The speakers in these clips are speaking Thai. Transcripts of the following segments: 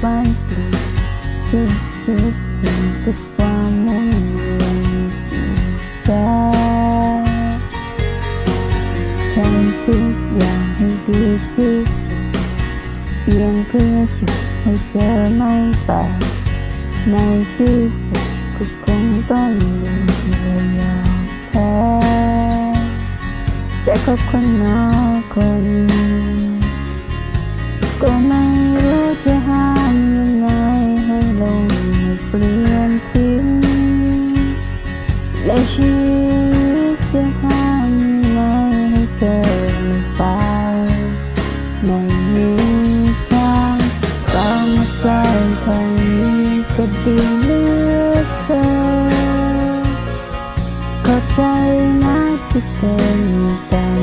ไปคิดคิดถึงทุกความมุ่งมั่นแกทำทุกอย่างให้ดีที่สุดเพียงเพื่อฉันให้เจอไม่ไปในที่สุดก็คงต้องยอมแพ้ใจกับคนนอกคน ใจนะที่เป็นกัน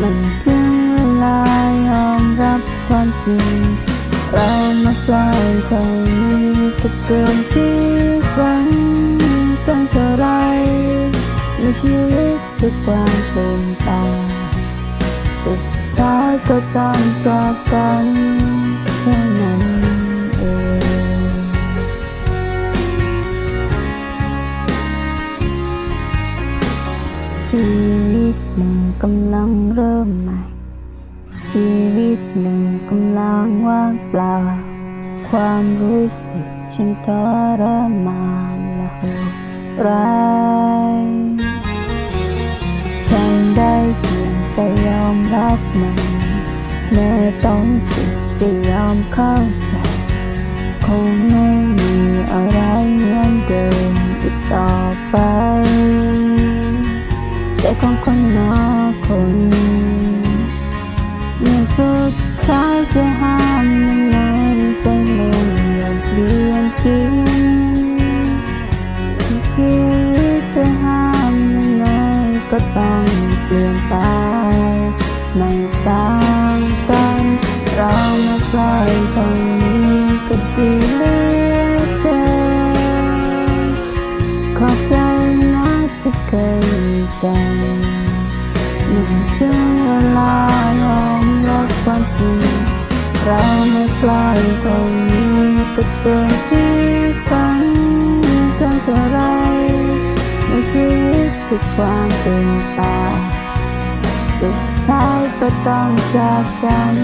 มันจึงเวลายอมรับความจริง เรามาใกล้เท่านี้ก็เกินที่ฝันตั้งเท่าไรในชีวิตคือความเป็นตาสุดท้ายก็ต้องจากกัน ชีวิตหนึ่งกำลังเริ่มใหม่ ชีวิตหนึ่งกำลังว่างเปล่า ความรู้สึกฉันทรมานและโหดร้ายฉันได้เพียงแต่ยอมรับมันแม้ต้องจ็บจะยอมเข้าใจคงไม่ ลี่ยนทิ้งชีวิตจะห้ามยังไงก็ต้องเปลี่ยนไปไม่ต่างกันเรามาใกล้ทางนี้ก็ดีเหลือเกิน ขอบใจนะที่เคยมีกันมันถึงเวลายอมรับความจริง เราไม่ใกล้ตรงนี้ก็เกิน คือความเป็นตาสุดท้ายก็ต้องจากกัน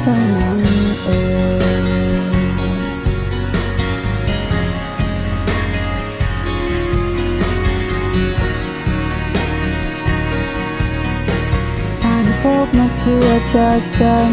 เท่านั้นเองผ่านพบมาเพื่อจากกัน